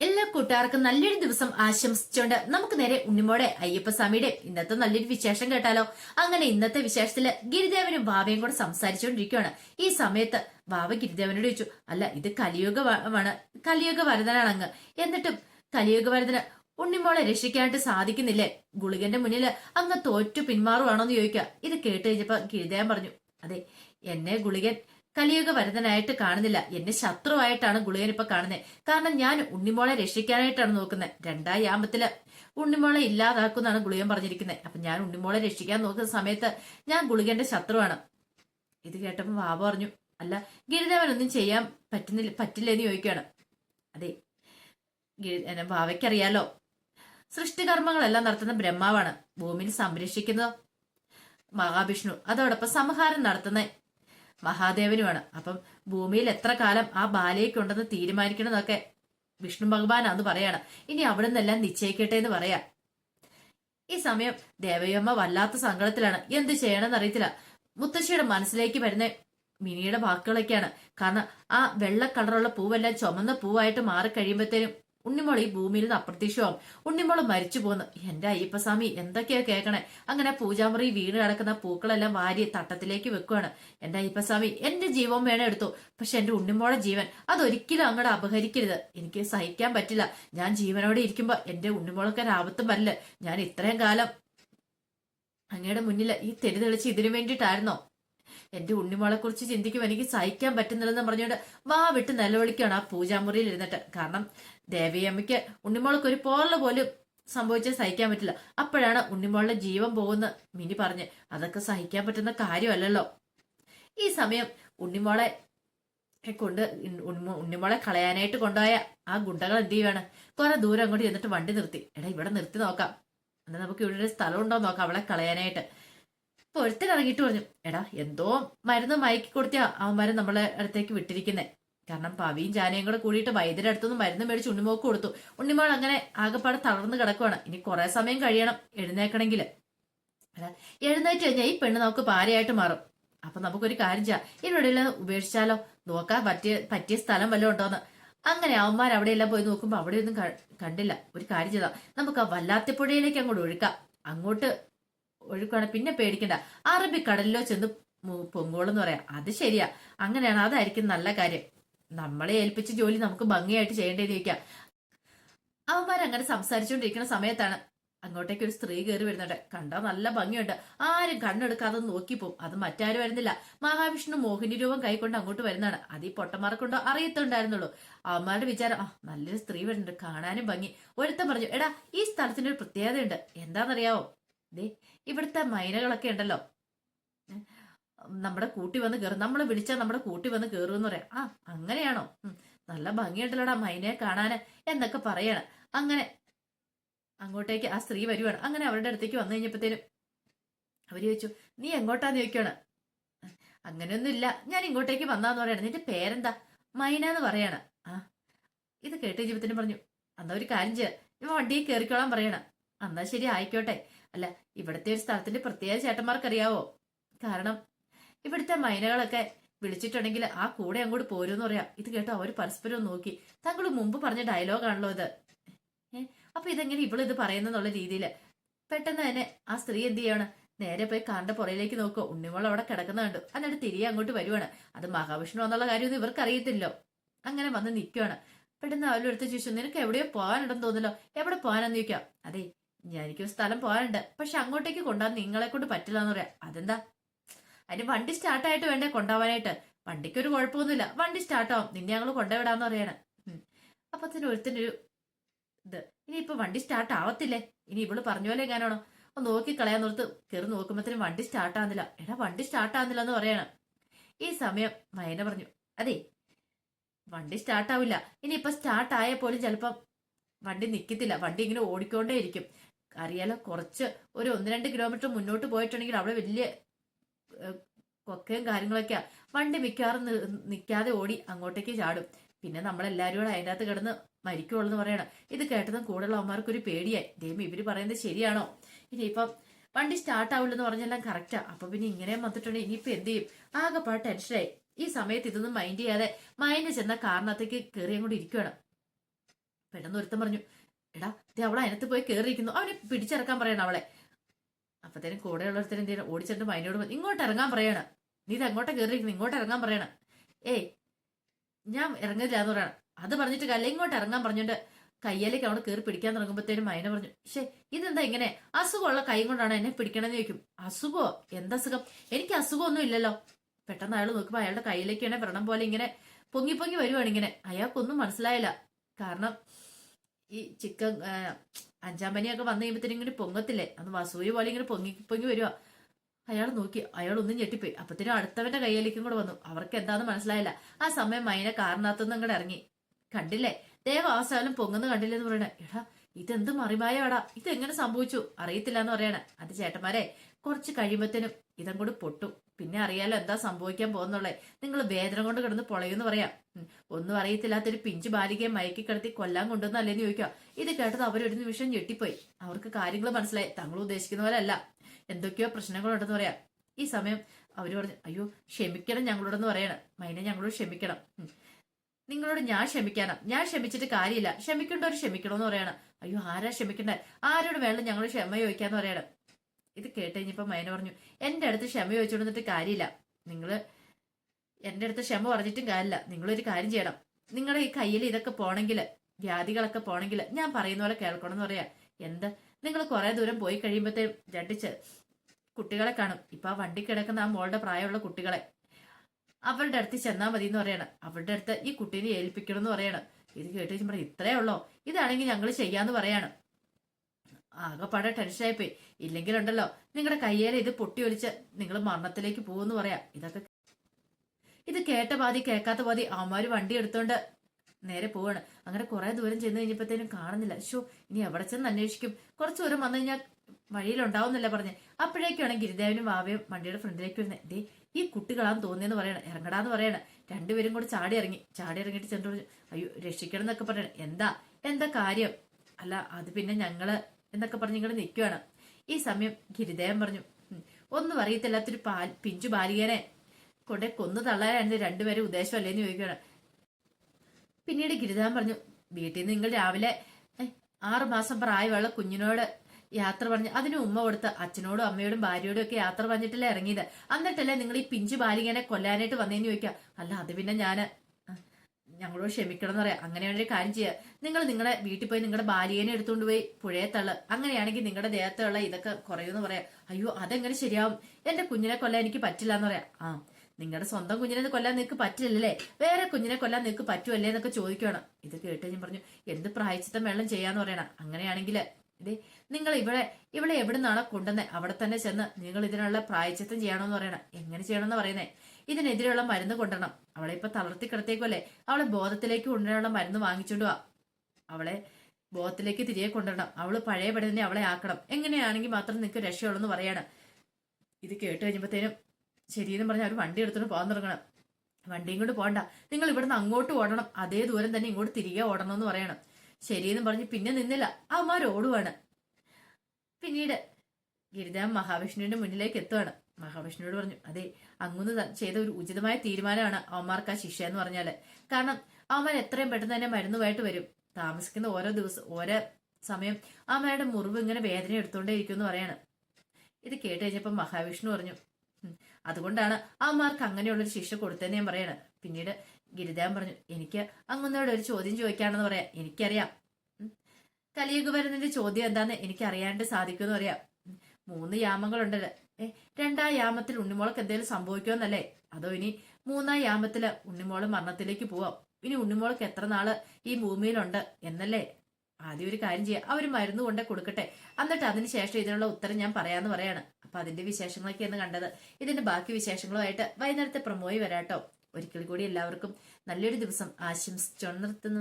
എല്ലാ കൂട്ടുകാർക്കും നല്ലൊരു ദിവസം ആശംസിച്ചുകൊണ്ട് നമുക്ക് നേരെ ഉണ്ണിമോടെ അയ്യപ്പസ്വാമിയുടെ ഇന്നത്തെ നല്ലൊരു വിശേഷം കേട്ടാലോ? അങ്ങനെ ഇന്നത്തെ വിശേഷത്തിൽ ഗിരിദേവനും ബാവയും കൂടെ സംസാരിച്ചുകൊണ്ടിരിക്കുകയാണ്. ഈ സമയത്ത് ബാവ ഗിരിദേവനോട് ചോദിച്ചു അല്ല ഇത് കലിയുഗ ആണ് കലിയുഗ വരതനാണ് അങ്ങ്. എന്നിട്ടും കലിയുഗ വരതന് ഉണ്ണിമോളെ രക്ഷിക്കാനായിട്ട് സാധിക്കുന്നില്ലേ? ഗുളികന്റെ മുന്നിൽ അങ്ങ് തോറ്റു പിന്മാറുവാണോ എന്ന് ചോദിക്കുക. ഇത് കേട്ട് കഴിഞ്ഞപ്പോ ഗിരിദേവൻ പറഞ്ഞു അതെ എന്നെ ഗുളികൻ കലിയുഗ വരദനായിട്ട് കാണുന്നില്ല. എന്നെ ശത്രുവായിട്ടാണ് ഗുളികൻ ഇപ്പൊ കാണുന്നത് കാരണം ഞാൻ ഉണ്ണിമോളെ രക്ഷിക്കാനായിട്ടാണ് നോക്കുന്നത്. രണ്ടാം യാമത്തിൽ ഉണ്ണിമോളെ ഇല്ലാതാക്കുന്നാണ് ഗുളികൻ പറഞ്ഞിരിക്കുന്നത് അപ്പൊ ഞാൻ ഉണ്ണിമോളെ രക്ഷിക്കാൻ നോക്കുന്ന സമയത്ത് ഞാൻ ഗുളികന്റെ ശത്രുവാണ്. ഇത് കേട്ടപ്പോൾ വാവ പറഞ്ഞു അല്ല ഗിരിദേവനൊന്നും ചെയ്യാൻ പറ്റുന്നില്ല പറ്റില്ല എന്ന് ചോദിക്കുകയാണ്. അതെ വാവയ്ക്കറിയാലോ. സൃഷ്ടികർമ്മങ്ങളെല്ലാം നടത്തുന്ന ബ്രഹ്മാവാണ്. ഭൂമിയിൽ സംരക്ഷിക്കുന്നതോ? മഹാവിഷ്ണു അതോടൊപ്പം സംഹാരം നടത്തുന്ന മഹാദേവനുമാണ്. അപ്പം ഭൂമിയിൽ എത്ര കാലം ആ ബാലയ്ക്കുണ്ടെന്ന് തീരുമാനിക്കണതൊക്കെ വിഷ്ണു ഭഗവാനാന്ന് പറയാണ്. ഇനി അവിടെ നിന്നെല്ലാം നിശ്ചയിക്കട്ടെ എന്ന് പറയാം. ഈ സമയം ദേവയമ്മ വല്ലാത്ത സങ്കടത്തിലാണ്. എന്ത് ചെയ്യണമെന്ന് അറിയത്തില്ല മുത്തശ്ശിയുടെ മനസ്സിലേക്ക് വരുന്ന മിനിയുടെ വാക്കുകളൊക്കെയാണ്. കാരണം ആ വെള്ള കളറുള്ള പൂവെല്ലാം ചുമന്ന പൂവായിട്ട് മാറി കഴിയുമ്പോഴത്തേനും ഉണ്ണിമോൾ ഈ ഭൂമിയിൽ നിന്ന് അപ്രത്യക്ഷമാവും ഉണ്ണിമോൾ മരിച്ചു പോന്നു. എന്റെ അയ്യപ്പസ്വാമി എന്തൊക്കെയാ കേൾക്കണേ അങ്ങനെ പൂജാമുറി വീണ് കിടക്കുന്ന പൂക്കളെല്ലാം വാരി തട്ടത്തിലേക്ക് വെക്കുവാണ്. എന്റെ അയ്യപ്പസ്വാമി എന്റെ ജീവൻ വേണം എടുത്തു പക്ഷെ എന്റെ ഉണ്ണിമോളെ ജീവൻ അതൊരിക്കലും അങ്ങോട്ട് അപഹരിക്കരുത്. എനിക്ക് സഹിക്കാൻ പറ്റില്ല. ഞാൻ ജീവനോടെ ഇരിക്കുമ്പോ എന്റെ ഉണ്ണിമോളൊക്കെ ഒരാപത്തും വരില്ല. ഞാൻ ഇത്രയും കാലം അങ്ങയുടെ മുന്നിൽ ഈ തെരി തെളിച്ച് ഇതിനു വേണ്ടിയിട്ടായിരുന്നോ? എന്റെ ഉണ്ണിമോളെ കുറിച്ച് ചിന്തിക്കും എനിക്ക് സഹിക്കാൻ പറ്റുന്നില്ലെന്ന് പറഞ്ഞുകൊണ്ട് വാ വിട്ട് നിലവിളിക്കുകയാണ് ആ പൂജാമുറിയിൽ ഇരുന്നിട്ട്. കാരണം ദേവിയമ്മയ്ക്ക് ഉണ്ണിമോൾക്ക് ഒരു പോറൽ പോലും സംഭവിച്ചാൽ സഹിക്കാൻ പറ്റില്ല. അപ്പോഴാണ് ഉണ്ണിമോളുടെ ജീവൻ പോകുന്ന മിനി പറഞ്ഞ് അതൊക്കെ സഹിക്കാൻ പറ്റുന്ന കാര്യമല്ലല്ലോ. ഈ സമയം ഉണ്ണിമോളെ കൊണ്ട് ഉണ്ണിമോളെ കളയാനായിട്ട് കൊണ്ടുപോയ ആ ഗുണ്ടകൾ എന്ത് ചെയ്യുവാണ്? കുറെ ദൂരം അങ്ങോട്ട് ചെന്നിട്ട് വണ്ടി നിർത്തി. എടാ ഇവിടെ നിർത്തി നോക്കാം. എന്നാൽ നമുക്ക് ഇവിടെ ഒരു സ്ഥലം ഉണ്ടോ നോക്കാം അവളെ കളയാനായിട്ട്. അപ്പൊ ഒരുത്തൻ ഇറങ്ങിയിട്ട് പറഞ്ഞു എടാ എന്തോ മരുന്ന് മയക്കി കൊടുത്ത അവന്മാരെ നമ്മളെ അടുത്തേക്ക് വിട്ടിരിക്കുന്നേ. കാരണം പവിയും ജാനയും കൂടെ കൂടിയിട്ട് വൈദ്യരുടെ അടുത്തുനിന്ന് മരുന്ന് മേടിച്ച് ഉണ്ണിമോക്ക് കൊടുത്തു. ഉണ്ണിമോൾ അങ്ങനെ ആകെപ്പാടെ തളർന്ന് കിടക്കുവാണ്. ഇനി കുറെ സമയം കഴിയണം എഴുന്നേക്കണമെങ്കിൽ എഴുന്നേറ്റ് കഴിഞ്ഞാൽ ഈ പെണ്ണ് നമുക്ക് പാരയായിട്ട് മാറും. അപ്പൊ നമുക്കൊരു കാര്യം ചെയ്യാം. ഇവിടെ ഉപേക്ഷിച്ചാലോ? നോക്കാൻ പറ്റിയ പറ്റിയ സ്ഥലം വല്ലതും ഉണ്ടോന്ന്. അങ്ങനെ അവന്മാർ അവിടെയെല്ലാം പോയി നോക്കുമ്പോൾ അവിടെയൊന്നും കണ്ടില്ല. ഒരു കാര്യം ചെയ്താൽ നമുക്ക് ആ വല്ലാത്തപ്പുഴയിലേക്ക് അങ്ങോട്ട് ഒഴുക്കാം. അങ്ങോട്ട് ഒഴുക്കാണ്. പിന്നെ പേടിക്കണ്ട. അറബിക്കടലിലോ ചെന്ന് പൊങ്ങോളെന്ന് പറയാം. അത് ശരിയാ. അങ്ങനെയാണ് അതായിരിക്കും നല്ല കാര്യം. നമ്മളെ ഏൽപ്പിച്ച ജോലി നമുക്ക് ഭംഗിയായിട്ട് ചെയ്യേണ്ടതെന്ന് ചോദിക്കാം. അവന്മാർ അങ്ങനെ സംസാരിച്ചുകൊണ്ടിരിക്കുന്ന സമയത്താണ് അങ്ങോട്ടേക്ക് ഒരു സ്ത്രീ കയറി വരുന്നുണ്ട്. കണ്ടാൽ നല്ല ഭംഗിയുണ്ട്. ആരും കണ്ണെടുക്കാതെ നോക്കിപ്പോവും അത് മറ്റാരും വരുന്നില്ല മഹാവിഷ്ണു മോഹിനി രൂപം കൈകൊണ്ട് അങ്ങോട്ട് വരുന്നതാണ്. അത് ഈ പൊട്ടന്മാർക്കുണ്ടോ കൊണ്ടോ അറിയത്തുണ്ടായിരുന്നുള്ളൂ. അവന്മാരുടെ വിചാരം ആ നല്ലൊരു സ്ത്രീ വരുന്നുണ്ട്. കാണാനും ഭംഗി. ഒരുത്തം പറഞ്ഞു എടാ ഈ സ്ഥലത്തിന് ഒരു പ്രത്യേകതയുണ്ട്. എന്താണെന്നറിയാവോ ദേ ഇവിടുത്തെ മൈനകളൊക്കെ ഉണ്ടല്ലോ. നമ്മുടെ കൂട്ടി വന്ന് കയറും നമ്മളെ വിളിച്ചാൽ നമ്മുടെ കൂട്ടി വന്ന് കയറുമെന്ന് പറയാം. ആ അങ്ങനെയാണോ? നല്ല ഭംഗിയുണ്ടല്ലോടാ മൈനയെ കാണാന് എന്നൊക്കെ പറയാണ്. അങ്ങനെ അങ്ങോട്ടേക്ക് ആ സ്ത്രീ വരുവാണ്. അങ്ങനെ അവരുടെ അടുത്തേക്ക് വന്നു കഴിഞ്ഞപ്പോഴത്തേനും അവർ ചോദിച്ചു നീ എങ്ങോട്ടാന്ന്? ചോദിക്കണം അങ്ങനെയൊന്നും ഇല്ല ഞാൻ ഇങ്ങോട്ടേക്ക് വന്നാന്ന് പറയണം. നിന്റെ പേരെന്താ? മൈന എന്ന് പറയാണ്. ആ ഇത് കേട്ട് ജീവിതത്തിന് പറഞ്ഞു അന്നാ ഒരു കാര്യം ചെയ്യാം. ഇവ വണ്ടിയിൽ കയറിക്കോളാൻ പറയണം. അന്നാ ശരി ആയിക്കോട്ടെ. അല്ല ഇവിടുത്തെ ഒരു സ്ഥലത്തിന്റെ പ്രത്യേക ചേട്ടന്മാർക്കറിയാവോ? കാരണം ഇവിടുത്തെ മൈനകളൊക്കെ വിളിച്ചിട്ടുണ്ടെങ്കിൽ ആ കൂടെ അങ്ങോട്ട് പോരുമെന്ന് പറയാം. ഇത് കേട്ടോ അവർ പരസ്പരം നോക്കി. താങ്കൾ മുമ്പ് പറഞ്ഞ ഡയലോഗാണല്ലോ ഇത്. അപ്പൊ ഇതെങ്ങനെ ഇവൾ ഇത് പറയുന്നെന്നുള്ള രീതിയിൽ? പെട്ടെന്ന് തന്നെ ആ സ്ത്രീ എന്ത് ചെയ്യാണ്? നേരെ പോയി കാറിന്റെ പുറയിലേക്ക് നോക്കുക. ഉണ്ണിമോൾ അവിടെ കിടക്കുന്ന കണ്ടു. എന്നിട്ട് തിരികെ അങ്ങോട്ട് വരുവാണ്. അത് മഹാവിഷ്ണു എന്നുള്ള കാര്യമൊന്നും ഇവർക്ക് അറിയത്തില്ലോ അങ്ങനെ വന്ന് നിൽക്കുവാണ്. പെട്ടെന്ന് അവരുടെ അടുത്ത് ചോദിച്ചു നിനക്ക് എവിടെയോ പോകാനുണ്ടെന്ന് തോന്നല്ലോ എവിടെ പോകാനെന്ന് ചോദിക്കാം? അതെ ഞാൻ എനിക്കൊരു സ്ഥലം പോകാനുണ്ട് പക്ഷെ അങ്ങോട്ടേക്ക് കൊണ്ടുപോകാൻ നിങ്ങളെ കൊണ്ട് പറ്റില്ല എന്ന് പറയാം. അതെന്താ? അതിന് വണ്ടി സ്റ്റാർട്ടായിട്ട് വേണ്ടേ കൊണ്ടുപോകാനായിട്ട് വണ്ടിക്ക് ഒരു കുഴപ്പമൊന്നുമില്ല. വണ്ടി സ്റ്റാർട്ടാവും നിന്നെ ഞങ്ങൾ കൊണ്ടുവിടാന്ന് പറയാണ്. അപ്പൊ തന്നെ ഒരുത്തിനൊരു ഇത്. ഇനിയിപ്പൊ വണ്ടി സ്റ്റാർട്ട് ആവത്തില്ലേ? ഇനി ഇവൾ പറഞ്ഞ പോലെ എങ്ങാനാണോ? ഒന്ന് നോക്കി കളയാൻ നിർത്ത് കയറി നോക്കുമ്പോഴത്തേനും വണ്ടി സ്റ്റാർട്ട് ആവുന്നില്ല. എടാ വണ്ടി സ്റ്റാർട്ട് ആവുന്നില്ല എന്ന് പറയാണ്. ഈ സമയം മയന പറഞ്ഞു. അതെ വണ്ടി സ്റ്റാർട്ട് ആവില്ല. ഇനിയിപ്പൊ സ്റ്റാർട്ട് ആയ പോലും ചിലപ്പം വണ്ടി നിക്കത്തില്ല. വണ്ടി ഇങ്ങനെ ഓടിക്കൊണ്ടേ ഇരിക്കും അറിയാലോ കുറച്ച് ഒരു ഒന്ന് രണ്ട് കിലോമീറ്റർ മുന്നോട്ട് പോയിട്ടുണ്ടെങ്കിൽ അവിടെ വലിയ കൊക്കയും കാര്യങ്ങളൊക്കെയാ. വണ്ടി മിക്കവാറും നിൽക്കാതെ ഓടി അങ്ങോട്ടേക്ക് ചാടും. പിന്നെ നമ്മളെല്ലാവരും കൂടെ അതിന്റെ അകത്ത് കിടന്ന് മരിക്കുള്ളൂ എന്ന് പറയണം. ഇത് കേട്ടതും കൂടുതൽ അവന്മാർക്ക് ഒരു പേടിയായി. ദൈവം ഇവർ പറയുന്നത് ശരിയാണോ? ഇനിയിപ്പം വണ്ടി സ്റ്റാർട്ട് ആവില്ലെന്ന് പറഞ്ഞെല്ലാം കറക്റ്റാ അപ്പൊ പിന്നെ ഇങ്ങനെ വന്നിട്ടുണ്ടെങ്കിൽ ഇനിയിപ്പോ എന്ത് ചെയ്യും? ആകെപ്പാട് ടെൻഷനായി ഈ സമയത്ത് ഇതൊന്നും മൈൻഡ് ചെയ്യാതെ മൈൻഡ് ചെന്ന കാരണത്തേക്ക് കയറി അങ്ങോട്ട് ഇരിക്കുകയാണ് പെട്ടെന്ന് ഒരുത്തം പറഞ്ഞു എടാ ഇത് അവളെ അതിനകത്ത് പോയി കയറിയിരിക്കുന്നു അവനെ പിടിച്ചിറക്കാൻ പറയണം അവളെ. അപ്പത്തേനും കൂടെയുള്ളൊരുത്തരും എന്ത് ചെയ്യണം ഓടിച്ചിട്ട് മൈനോട് ഇങ്ങോട്ട് ഇറങ്ങാൻ പറയണം. നീ ഇത് അങ്ങോട്ട് കയറിയിരിക്കുന്നു ഇങ്ങോട്ട് ഇറങ്ങാൻ പറയണം. ഏയ് ഞാൻ ഇറങ്ങില്ല എന്ന് പറയണം. അത് പറഞ്ഞിട്ട് കല്ല ഇങ്ങോട്ട് ഇറങ്ങാൻ പറഞ്ഞോണ്ട് കയ്യിലേക്ക് അവിടെ കയറി പിടിക്കാൻ തുടങ്ങുമ്പോഴത്തേനും മൈന പറഞ്ഞു പക്ഷേ ഇതെന്താ ഇങ്ങനെ? അസുഖമുള്ള കൈ കൊണ്ടാണ് എന്നെ പിടിക്കണമെന്ന് ചോദിക്കും. അസുഖോ? എന്തസുഖം എനിക്ക് അസുഖമൊന്നും ഇല്ലല്ലോ. പെട്ടെന്ന് അയാൾ നോക്കുമ്പോൾ അയാളുടെ കയ്യിലേക്കാണ് വ്രണം പോലെ ഇങ്ങനെ പൊങ്ങി പൊങ്ങി വരുവാണ് ഇങ്ങനെ. അയാൾക്കൊന്നും മനസ്സിലായില്ല. കാരണം ഈ ചിക്കൻ അഞ്ചാം പനിയൊക്കെ വന്നു കഴിയുമ്പോഴത്തേനും ഇങ്ങനെ പൊങ്ങത്തില്ലേ? അന്ന് വസൂരി പോലെ ഇങ്ങനെ പൊങ്ങി പൊങ്ങി വരുവാ. അയാൾ നോക്കി അയാൾ ഒന്നും ഞെട്ടിപ്പോയി. അപ്പത്തേനും അടുത്തവന്റെ കയ്യിലേക്കും കൂടെ വന്നു. അവർക്ക് എന്താന്ന് മനസ്സിലായില്ല. ആ സമയം മൈന കാറിനകത്തുനിന്ന് അങ്ങോട്ട് ഇറങ്ങി. കണ്ടില്ലേ? ദേവാവസാനം പൊങ്ങുന്ന കണ്ടില്ലെന്ന് പറയണേ. എടാ ഇതെന്ത് മറിമായടാ ഇതെങ്ങനെ സംഭവിച്ചു? അറിയത്തില്ല എന്ന് പറയണേ. അത് ചേട്ടന്മാരെ കുറച്ച് കഴിയുമ്പത്തേനും ഇതും കൂടി പൊട്ടും. പിന്നെ അറിയാലോ എന്താ സംഭവിക്കാൻ പോകുന്നുള്ളേ. നിങ്ങൾ വേദന കൊണ്ട് കിടന്ന് പൊളയെന്ന് പറയാം. ഒന്നും അറിയത്തില്ലാത്തൊരു പിഞ്ചു ബാലികയെ മയക്കി കിടത്തി കൊല്ലാൻ കൊണ്ടുവന്നല്ലേന്ന് ചോദിക്കാം ഇത് കേട്ടത് അവരൊരു നിമിഷം ഞെട്ടിപ്പോയി. അവർക്ക് കാര്യങ്ങൾ മനസ്സിലായി. തങ്ങൾ ഉദ്ദേശിക്കുന്ന പോലെ അല്ല എന്തൊക്കെയോ പ്രശ്നങ്ങളുണ്ടെന്ന് പറയാം. ഈ സമയം അവർ പറഞ്ഞു അയ്യോ ക്ഷമിക്കണം ഞങ്ങളോടെന്ന് പറയണം. മൈനെ ഞങ്ങളോട് ക്ഷമിക്കണം. നിങ്ങളോട് ഞാൻ ക്ഷമിക്കാനാ. ഞാൻ ക്ഷമിച്ചിട്ട് കാര്യമില്ല. ക്ഷമിക്കേണ്ടവർ ക്ഷമിക്കണമെന്ന് പറയണം. അയ്യോ ആരാ ക്ഷമിക്കണ്ടേ ആരോട് വേണം ഞങ്ങൾ ക്ഷമ ചോദിക്കാന്ന് പറയണം. ഇത് കേട്ട് മൈന പറഞ്ഞു എന്റെ അടുത്ത് ക്ഷമ ചോദിച്ചുകൊണ്ടിട്ട് കാര്യമില്ല. നിങ്ങൾ എന്റെ അടുത്ത് ക്ഷമ പറഞ്ഞിട്ടും കാര്യമില്ല. നിങ്ങളൊരു കാര്യം ചെയ്യണം. നിങ്ങളുടെ ഈ കയ്യിൽ ഇതൊക്കെ പോണെങ്കിൽ വ്യാധികളൊക്കെ പോണെങ്കിൽ ഞാൻ പറയുന്ന പോലെ കേൾക്കണം എന്ന് പറയാ. എന്ത്? നിങ്ങൾ കുറേ ദൂരം പോയി കഴിയുമ്പോഴത്തേ രണ്ട് കുട്ടികളെ കാണും. ഇപ്പൊ ആ വണ്ടി കിടക്കുന്ന ആ മോളുടെ പ്രായമുള്ള കുട്ടികളെ. അവരുടെ അടുത്ത് ചെന്നാൽ മതി എന്ന് പറയണം. അവരുടെ അടുത്ത് ഈ കുട്ടീനെ ഏൽപ്പിക്കണം എന്ന് പറയണം. ഇത് കേട്ട് ഇത്രേ ഉള്ളോ? ഇതാണെങ്കിൽ ഞങ്ങൾ ചെയ്യാന്ന് പറയാണ്. ആകെപ്പാടെ ടെൻഷനായിപ്പോയി. ഇല്ലെങ്കിലുണ്ടല്ലോ നിങ്ങളുടെ കയ്യേലെ ഇത് പൊട്ടി ഒലിച്ച് നിങ്ങൾ മരണത്തിലേക്ക് പോകുമെന്ന് പറയാം. ഇതൊക്കെ ഇത് കേട്ട പാതി കേൾക്കാത്ത പാതി അവന്മാര് വണ്ടി എടുത്തോണ്ട് നേരെ പോവാണ്. അങ്ങനെ കുറെ ദൂരം ചെന്ന് കഴിഞ്ഞപ്പോഴത്തേനും കാണുന്നില്ല. ഷോ ഇനി എവിടെ ചെന്ന് അന്വേഷിക്കും? കുറച്ച് ദൂരം വന്നു കഴിഞ്ഞാൽ വഴിയിലുണ്ടാവുന്നില്ല പറഞ്ഞ്. അപ്പോഴേക്കാണ് ഗിരിദേവനും വാവയും വണ്ടിയുടെ ഫ്രണ്ടിലേക്ക് വരുന്നത് ദേ ഈ കുട്ടികളാന്ന് തോന്നിയെന്ന് പറയണം. ഇറങ്ങടാന്ന് പറയണം. രണ്ടുപേരും കൂടി ചാടി ഇറങ്ങി. ചാടി ഇറങ്ങിയിട്ട് ചെന്ന് അയ്യോ രക്ഷിക്കണം എന്നൊക്കെ പറയണം. എന്താ? എന്താ കാര്യം? അല്ല അത് പിന്നെ ഞങ്ങൾ എന്നൊക്കെ പറഞ്ഞ് ഇങ്ങനെ നിൽക്കുകയാണ് ഈ സമയം ഗിരിദേവൻ പറഞ്ഞു "ഉം, ഒന്നും അറിയത്തില്ലാത്തൊരു പാൽ പിഞ്ചു ബാലികനെ കൊണ്ടേ കൊന്നു തള്ളാനാണ് രണ്ടുപേരും രണ്ടുപേരും ഉദ്ദേശമല്ലേന്ന് ചോദിക്കുകയാണ് പിന്നീട് ഗിരിദേവൻ പറഞ്ഞു വീട്ടിൽ നിന്ന് നിങ്ങൾ രാവിലെ ആറുമാസം ആറ് മാസം പ്രായമുള്ള കുഞ്ഞിനോട് യാത്ര പറഞ്ഞു അതിന് ഉമ്മ കൊടുത്ത് അച്ഛനോടും അമ്മയോടും ഭാര്യയോടും ഒക്കെ യാത്ര പറഞ്ഞിട്ടല്ലേ ഇറങ്ങിയത്. എന്നിട്ടല്ലേ നിങ്ങൾ ഈ പിഞ്ചു ബാലികനെ കൊല്ലാനായിട്ട് വന്നേന്ന് ചോദിക്കാം അല്ല അത് പിന്നെ ആ, ഞങ്ങളോട് ക്ഷമിക്കണം എന്ന് പറയാം. അങ്ങനെയാണെങ്കിൽ കാര്യം ചെയ്യുക നിങ്ങൾ നിങ്ങളുടെ വീട്ടിൽ പോയി നിങ്ങളുടെ ഭാര്യേനെ എടുത്തുകൊണ്ട് പോയി പുഴയെ തള്ളു. അങ്ങനെയാണെങ്കിൽ നിങ്ങളുടെ ദേഹത്തുള്ള ഇതൊക്കെ കുറയുമെന്ന് പറയാം. അയ്യോ അതെങ്ങനെ ശരിയാവും? എന്റെ കുഞ്ഞിനെ കൊല്ലാൻ എനിക്ക് പറ്റില്ല എന്ന് പറയാം. ആ നിങ്ങളുടെ സ്വന്തം കുഞ്ഞിനെ കൊല്ലാൻ നിങ്ങൾക്ക് പറ്റില്ലല്ലേ? വേറെ കുഞ്ഞിനെ കൊല്ലാൻ നിങ്ങൾക്ക് പറ്റുമല്ലേ എന്നൊക്കെ ചോദിക്കണം ഇത് കേട്ട് ഞാൻ പറഞ്ഞു എന്ത് പ്രായച്ചിത്തം വെള്ളം ചെയ്യാന്ന് പറയണം? അങ്ങനെയാണെങ്കിൽ ഇതേ നിങ്ങൾ ഇവിടെ ഇവിടെ എവിടെ നിന്നാണോ അവിടെ തന്നെ ചെന്ന് നിങ്ങൾ ഇതിനുള്ള പ്രായച്ചിത്തം ചെയ്യണമെന്ന് പറയണം? എങ്ങനെ ചെയ്യണമെന്ന് പറയുന്നേ? ഇതിനെതിരെയുള്ള മരുന്ന് കൊണ്ടുവരണം. അവളെ ഇപ്പൊ തളർത്തി കിടത്തേക്കല്ലേ അവളെ ബോധത്തിലേക്ക് കൊണ്ടുവരാനുള്ള മരുന്ന് വാങ്ങിച്ചോണ്ട് അവളെ ബോധത്തിലേക്ക് തിരികെ കൊണ്ടുവരണം. അവൾ പഴയപടി തന്നെ അവളെ ആക്കണം. എങ്ങനെയാണെങ്കിൽ മാത്രം നിങ്ങൾക്ക് രക്ഷയുള്ളൂ എന്ന് പറയാണ്. ഇത് കേട്ട് കഴിഞ്ഞപ്പോഴത്തേനും ശരിയെന്ന് പറഞ്ഞ അവർ വണ്ടി എടുത്തോണ്ട് പോകാൻ തുടങ്ങണം. വണ്ടിയും കൊണ്ട് പോകണ്ട. നിങ്ങൾ ഇവിടുന്ന് അങ്ങോട്ട് ഓടണം. അതേ ദൂരം തന്നെ ഇങ്ങോട്ട് തിരികെ ഓടണം എന്ന് പറയണം. ശരിയെന്ന് പറഞ്ഞ് പിന്നെ നിന്നില്ല. അവന്മാർ ഓടുവാണ് പിന്നീട് ഗിരിജാം മഹാവിഷ്ണുവിന്റെ മുന്നിലേക്ക് എത്തുവാണ്. മഹാവിഷ്ണുവോട് പറഞ്ഞു അതെ അങ്ങുന്ന് ചെയ്ത ഒരു ഉചിതമായ തീരുമാനമാണ് അവന്മാർക്ക് ആ ശിക്ഷ എന്ന് പറഞ്ഞാൽ. കാരണം അവന്മാർ എത്രയും പെട്ടെന്ന് തന്നെ മരുന്നുമായിട്ട് വരും. താമസിക്കുന്ന ഓരോ ദിവസം ഓരോ സമയം അവന്മാരുടെ മുറിവ് ഇങ്ങനെ വേദന എടുത്തോണ്ടേ ഇരിക്കും എന്ന് പറയാണ്. ഇത് കേട്ട് കഴിഞ്ഞപ്പോൾ മഹാവിഷ്ണു പറഞ്ഞു "ഉം, അതുകൊണ്ടാണ് അവന്മാർക്ക് അങ്ങനെയുള്ളൊരു ശിക്ഷ കൊടുത്തതെന്ന് ഞാൻ പറയാണ്. പിന്നീട് ഗിരിദേവൻ പറഞ്ഞു എനിക്ക് അങ്ങനോട് ഒരു ചോദ്യം ചോദിക്കാണെന്ന് പറയാം. എനിക്കറിയാം. ഉം, കലിയുഗ വരുന്നതിന്റെ ചോദ്യം എന്താന്ന് എനിക്ക് അറിയാണ്ട് സാധിക്കുമെന്ന് പറയാം. മൂന്ന് യാമങ്ങളുണ്ടല്ലോ. രണ്ടാം യാമത്തിൽ ഉണ്ണിമോൾക്ക് എന്തെങ്കിലും സംഭവിക്കുമെന്നല്ലേ? അതോ ഇനി മൂന്നാം യാമത്തിൽ ഉണ്ണിമോൾ മരണത്തിലേക്ക് പോവാം. ഇനി ഉണ്ണിമോൾക്ക് എത്ര നാൾ ഈ ഭൂമിയിലുണ്ട് എന്നല്ലേ? ആദ്യം ഒരു കാര്യം ചെയ്യാം. അവർ മരുന്ന് കൊണ്ടേ കൊടുക്കട്ടെ. എന്നിട്ട് അതിനുശേഷം ഇതിനുള്ള ഉത്തരം ഞാൻ പറയാന്ന് പറയാണ്. അപ്പൊ അതിന്റെ വിശേഷങ്ങളൊക്കെയാണ് കണ്ടത്. ഇതിന്റെ ബാക്കി വിശേഷങ്ങളുമായിട്ട് വൈകുന്നേരത്തെ പ്രമോയി വരാട്ടോ. ഒരിക്കൽ കൂടി എല്ലാവർക്കും നല്ലൊരു ദിവസം ആശംസിച്ചോണ്ട് നിർത്തുന്നു